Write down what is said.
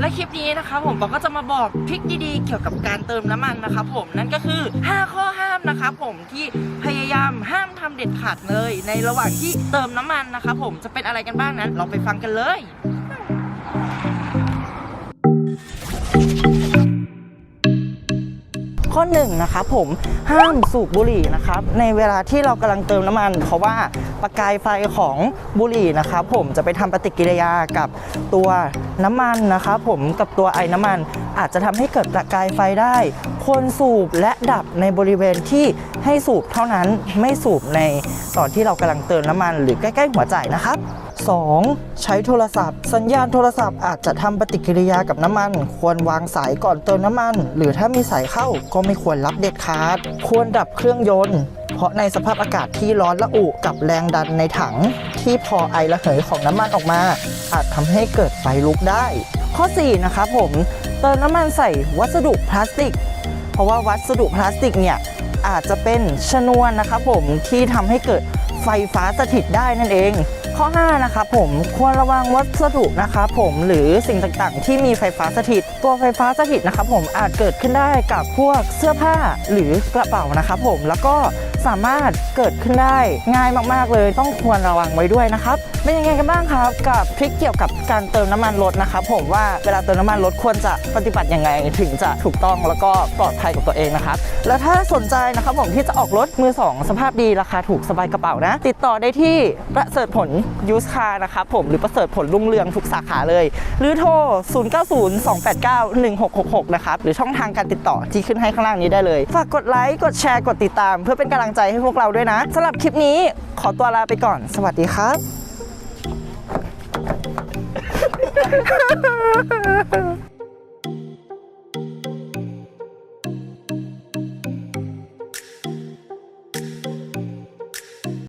และคลิปนี้นะครับผมบอกก็จะมาบอกทริคดีๆ เกี่ยวกับการเติมน้ำมันนะครับผมนั่นก็คือ 5 ข้อห้ามนะครับผมที่พยายามห้ามทำเด็ดขาดเลย ในระหว่างที่เติมน้ำมันนะครับผมจะเป็นอะไรกันบ้างนั้น เราไปฟังกันเลยข้อหนึ่งนะครับผมห้ามสูบบุหรี่นะครับในเวลาที่เรากำลังเติมน้ำมัน เพราะว่าประกายไฟของบุหรี่นะครับผมจะไปทำปฏิกิริยากับตัวน้ำมันนะครับผมกับตัวไอ้น้ำมัน อาจจะทำให้เกิดประกายไฟได้ควรสูบและดับในบริเวณที่ให้สูบเท่านั้นไม่สูบในตอนที่เรากำลังเติมน้ำมัน หรือใกล้ ๆ หัวใจนะครับ 2. ใช้โทรศัพท์ สัญญาณโทรศัพท์อาจจะทำปฏิกิริยากับน้ำมัน ควรวางสายก่อนเติมน้ำมัน หรือถ้ามีสายเข้าก็ไม่ควรรับเด็ดขาด ควรดับเครื่องยนต์ เพราะในสภาพอากาศที่ร้อนระอุกับแรงดันในถัง ที่พอไอระเหยของน้ำมันออกมา อาจทำให้เกิดไฟลุกได้ ข้อ 4 นะครับผม เติมน้ำมันใส่วัสดุพลาสติก เพราะว่าวัสดุพลาสติกเนี่ยอาจจะเป็นชนวนนะครับผมที่ทำให้เกิดไฟฟ้าสถิตได้นั่นเอง ข้อ 5 นะครับผมควรระวังวัสดุนะคะผมหรือสิ่งต่างๆ ที่มีไฟฟ้าสถิต ตัวไฟฟ้าสถิตนะครับผมอาจเกิดขึ้นได้กับพวกเสื้อผ้าหรือกระเป๋านะครับผมแล้วก็ สามารถเกิดขึ้นได้ง่ายมากๆเลย ต้องควรระวังไว้ด้วยนะครับเป็นยังไงกันบ้างครับ กับทริคเกี่ยวกับการเติมน้ำมันรถนะครับผมว่าเวลาเติมน้ำมันรถควรจะปฏิบัติยังไงถึงจะถูกต้องแล้วก็ปลอดภัยกับตัวเองนะครับแล้วถ้าสนใจนะครับผมที่จะออกรถมือ 2 สภาพดีราคาถูกสบายกระเป๋านะ ติดต่อได้ที่ประเสริฐผลยูสคาร์นะครับผมหรือประเสริฐผลรุ่งเรืองทุกสาขาเลย หรือโทร 0902891666 นะครับหรือช่องทางการติดต่อที่ขึ้นให้ข้างล่างนี้ได้เลยฝากกดไลค์กดแชร์กดติดตาม เพื่อเป็นกำลังใจให้พวกเราด้วยนะสำหรับคลิปนี้ขอตัวลาไปก่อน สวัสดีครับ